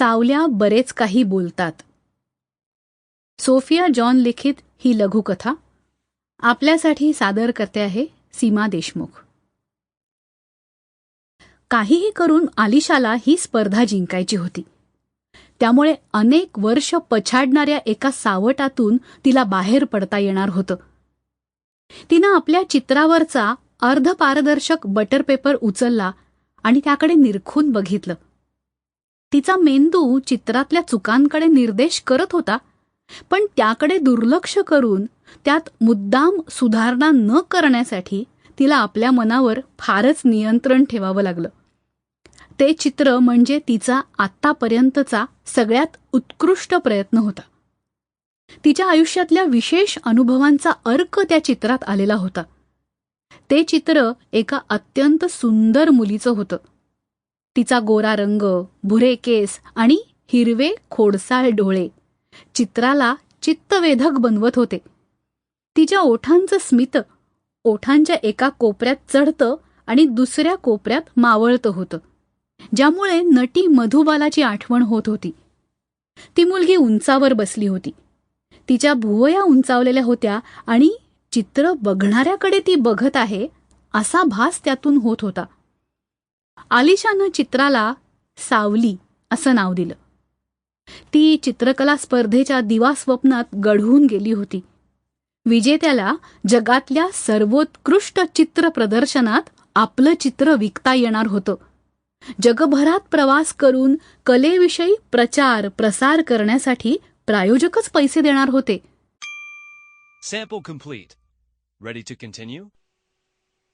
सावल्या बरेच काही बोलतात. सोफिया जॉन लिखित ही लघुकथा. आपल्यासाठी सादर करते आहे सीमा देशमुख. काहीही करून आलिशाला ही स्पर्धा जिंकायची होती. त्यामुळे अनेक वर्ष पछाडणाऱ्या एका सावटातून तिला बाहेर पडता येणार होतं. तिनं आपल्या चित्रावरचा अर्धपारदर्शक बटर पेपर उचलला आणि त्याकडे निरखून बघितलं. तिचा मेंदू चित्रातल्या चुकांकडे निर्देश करत होता पण त्याकडे दुर्लक्ष करून त्यात मुद्दाम सुधारणा न करण्यासाठी तिला आपल्या मनावर फारच नियंत्रण ठेवावं लागलं. ते चित्र म्हणजे तिचा आत्तापर्यंतचा सगळ्यात उत्कृष्ट प्रयत्न होता. तिच्या आयुष्यातल्या विशेष अनुभवांचा अर्क त्या चित्रात आलेला होता. ते चित्र एका अत्यंत सुंदर मुलीचं होतं. तिचा गोरा रंग भुरे केस आणि हिरवे खोडसाळ डोळे. चित्राला चित्तवेधक बनवत होते. तिच्या ओठांचं स्मित ओठांच्या एका कोपऱ्यात चढतं आणि दुसऱ्या कोपऱ्यात मावळतं होतं ज्यामुळे नटी मधुबालाची आठवण होत होती. ती मुलगी उंचावर बसली होती. तिच्या भुवया उंचावलेल्या होत्या आणि चित्र बघणाऱ्याकडे ती बघत आहे असा भास त्यातून होत होता. आलिशानं चित्राला सावली असं नाव दिलं. ती चित्रकला स्पर्धेच्या दिवास्वप्नात गढून गेली होती. विजेत्याला जगातल्या सर्वोत्कृष्ट चित्र प्रदर्शनात आपलं चित्र विकता येणार होतं. जगभरात प्रवास करून कलेविषयी प्रचार प्रसार करण्यासाठी प्रायोजकच पैसे देणार होते.